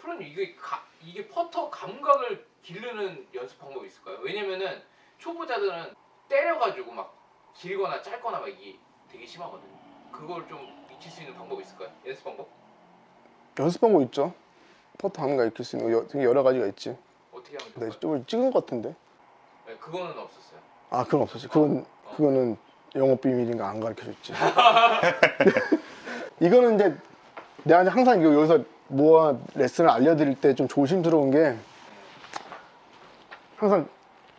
프로님 이게 가, 이게 퍼터 감각을 기르는 연습 방법이 있을까요? 왜냐면은 초보자들은 때려가지고 막 길거나 짧거나 막 이게 되게 심하거든요. 그걸 좀 익힐 수 있는 방법이 있을까요? 연습 방법? 연습 방법 있죠. 퍼터 거 익힐 수 있는 거 여- 되게 여러 가지가 있지. 어떻게 하면 네, 좋을까요? 좀 찍은 것 같은데. 네, 그거는 없었어요. 아 그건 없었지. 그건 그거는 영업 비밀인가 안 가르쳐 줬지. 이거는 이제 내가 이제 항상 이거 여기서 모아 레슨을 알려드릴 때 좀 조심스러운 게 항상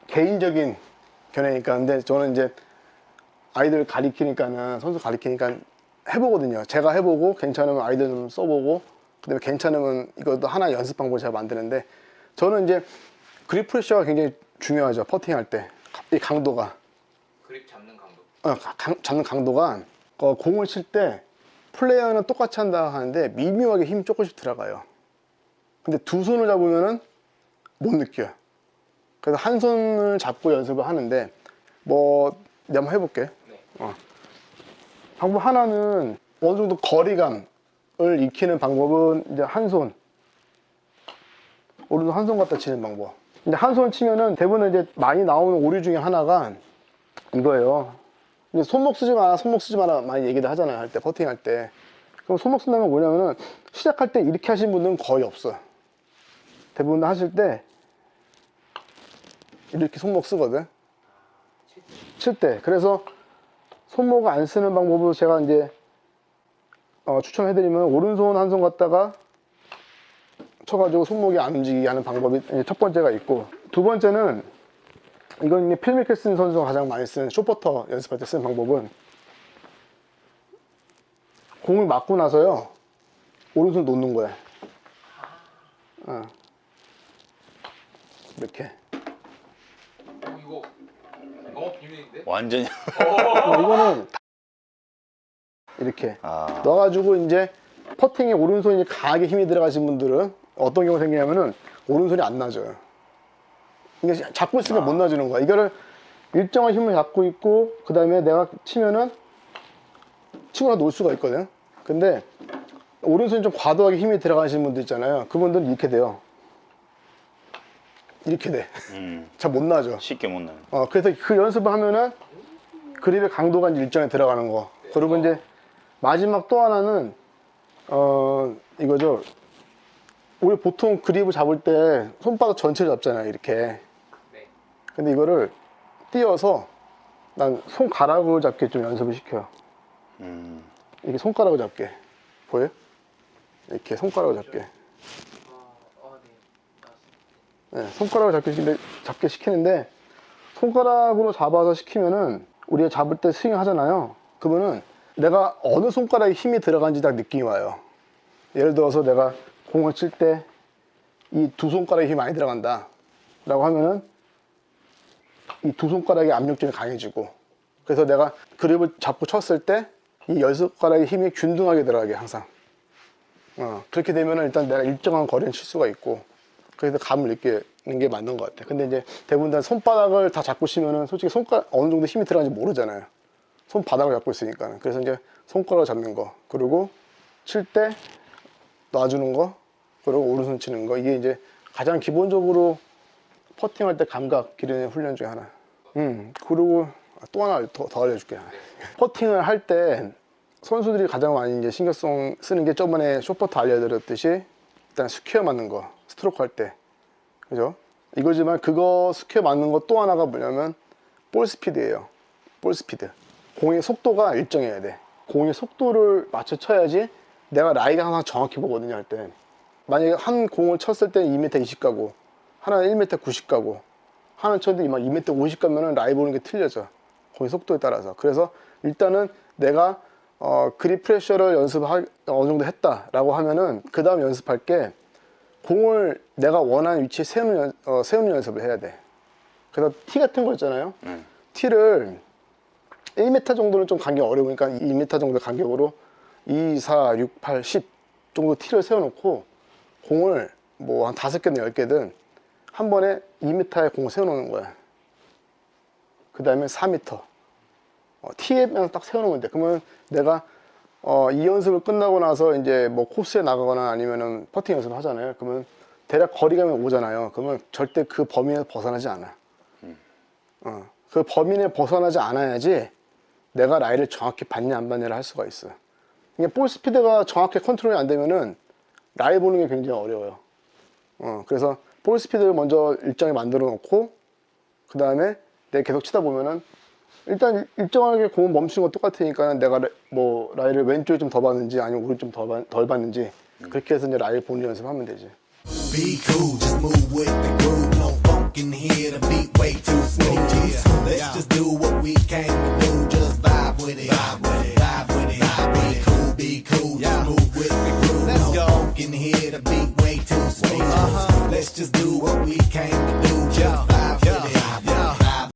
개인적인 견해니까 근데 저는 이제 아이들 가리키니까는 선수 가리키니까 해보거든요. 제가 해보고 괜찮으면 아이들 좀 써보고 그다음에 괜찮으면 이것도 하나 연습 방법을 제가 만드는데 저는 이제 그립 프레셔가 굉장히 중요하죠. 퍼팅 할 때 이 강도가 그립 잡는 강도. 어, 가- 강- 잡는 강도가 어, 공을 칠때 플레이어는 똑같이 한다 하는데 미묘하게 힘이 조금씩 들어가요. 근데 두 손을 잡으면은 못 느껴요. 그래서 한 손을 잡고 연습을 하는데 뭐 내가 한번 해볼게. 네. 방법 하나는 어느 정도 거리감을 익히는 방법은 이제 한 손. 오른손 한 손 갖다 치는 방법. 근데 한손 치면은 대부분 이제 많이 나오는 오류 중에 하나가 이거예요. 이제 손목 쓰지 마라, 손목 쓰지 마라 많이 얘기를 하잖아요. 할 때, 퍼팅 할 때. 그럼 손목 쓴다는 건 뭐냐면은 시작할 때 이렇게 하시는 분들은 거의 없어요. 대부분 하실 때 이렇게 손목 쓰거든. 칠 때. 그래서 손목을 안 쓰는 방법으로 제가 이제 어, 추천해드리면 오른손 한 손 갖다가 쳐가지고 손목이 안 움직이게 하는 방법이 첫 번째가 있고 두 번째는 이건 이제 필 미켈슨 선수가 가장 많이 쓰는 쇼퍼터 연습할 때 쓰는 방법은 공을 맞고 나서요 오른손 놓는 거야 어. 이렇게 어, 이거 영업 비밀인데? 완전히 어, 이거는 이렇게 아, 넣어가지고 이제 퍼팅에 오른손이 강하게 힘이 들어가신 분들은 어떤 경우가 생기냐면은 오른손이 안 나져요. 이게 잡고 있으니까 못 놔주는 거야. 이거를 일정한 힘을 잡고 있고 그 다음에 내가 치면은 치고나 놓을 수가 있거든. 근데 오른손이 좀 과도하게 힘이 들어가시는 분들 있잖아요. 그분들은 이렇게 돼요. 이렇게 돼. 음, 잘못 놔줘. 쉽게 못 나는. 어, 그래서 그 연습을 하면은 그립의 강도가 이제 일정에 들어가는 거. 그리고 이제 마지막 또 하나는 어 이거죠. 우리 보통 그립을 잡을 때 손바닥 전체를 잡잖아요, 이렇게. 네. 근데 이거를 띄어서 난 손가락을 잡게 좀 연습을 시켜요. 음, 이렇게 손가락을 잡게. 보여? 이렇게 손가락을 잡게. 네. 손가락을 잡게, 시키는데- 잡게 시키는데 손가락으로 잡아서 시키면은 우리가 잡을 때 스윙 하잖아요. 그러면은 내가 어느 손가락에 힘이 들어간지 딱 느낌이 와요. 예를 들어서 내가 공을 칠 때 이 두 손가락에 힘이 많이 들어간다. 라고 하면은 이 두 손가락의 압력점이 강해지고 그래서 내가 그립을 잡고 쳤을 때 이 열 손가락의 힘이 균등하게 들어가게 항상. 어, 그렇게 되면은 일단 내가 일정한 거리는 칠 수가 있고 그래서 감을 느끼는 게 맞는 것 같아. 근데 이제 대부분 다 손바닥을 다 잡고 치면은 솔직히 손가락 어느 정도 힘이 들어가는지 모르잖아요. 손바닥을 잡고 있으니까. 그래서 이제 손가락을 잡는 거. 그리고 칠 때 놔주는 거. 그리고 오른손 치는 거. 이게 이제 가장 기본적으로 퍼팅할 때 감각 기르는 훈련 중에 하나. 음, 그리고 또 하나 더, 더 알려줄게. 퍼팅을 할 때 선수들이 가장 많이 이제 신경성 쓰는 게 저번에 쇼퍼트 알려드렸듯이 일단 스퀘어 맞는 거, 스트로크 할 때. 그죠? 이거지만 그거 스퀘어 맞는 거 또 하나가 뭐냐면 볼 스피드예요. 볼 스피드. 공의 속도가 일정해야 돼. 공의 속도를 맞춰 쳐야지 내가 라이가 항상 정확히 보거든요, 할 때. 만약에 한 공을 쳤을 때는 2m 20 가고, 하나는 1m 90 가고, 하나는 쳤는데 막 2m 50 가면은 라이 보는 게 틀려져. 공의 속도에 따라서. 그래서 일단은 내가 어, 그립 프레셔를 연습할 어느 정도 했다 라고 하면은 그 다음 연습할 게 공을 내가 원하는 위치에 세우는, 연- 어, 세우는 연습을 해야 돼. 그래서 티 같은 거 있잖아요. 음. 티를 1m 정도는 좀 간격 어려우니까 2m 정도 간격으로 2, 4, 6, 8, 10 정도 티를 세워놓고 공을 뭐 한 다섯 개든 열 개든 한 번에 2m의 공을 세워놓는 거야. 그 다음에 4m. 어, 티에만 딱 세워놓으면 돼. 그러면 내가 어, 이 연습을 끝나고 나서 이제 뭐 코스에 나가거나 아니면은 퍼팅 연습을 하잖아요. 그러면 대략 거리감이 오잖아요. 그러면 절대 그 범위에서 벗어나지 않아. 어, 그 범위에 벗어나지 않아야지 내가 라이를 정확히 받냐 안 받냐를 할 수가 있어. 이게 볼 스피드가 정확히 컨트롤이 안 되면은 라이 보는 게 굉장히 어려워요. 어, 그래서 볼 스피드를 먼저 일정에 만들어 놓고 그 다음에 내가 계속 치다 보면은 일단 일정하게 공은 멈추는 건 똑같으니까 내가 뭐 라이를 왼쪽에 좀 더 봤는지 아니면 오른쪽 좀 덜 덜 봤는지 그렇게 해서 이제 라이 보는 연습하면 되지. Be cool, just move with the groove. No funk in here, the beat way too smooth. Yeah. Let's just do what we came to do. Just vibe with it, vibe with it, vibe with it.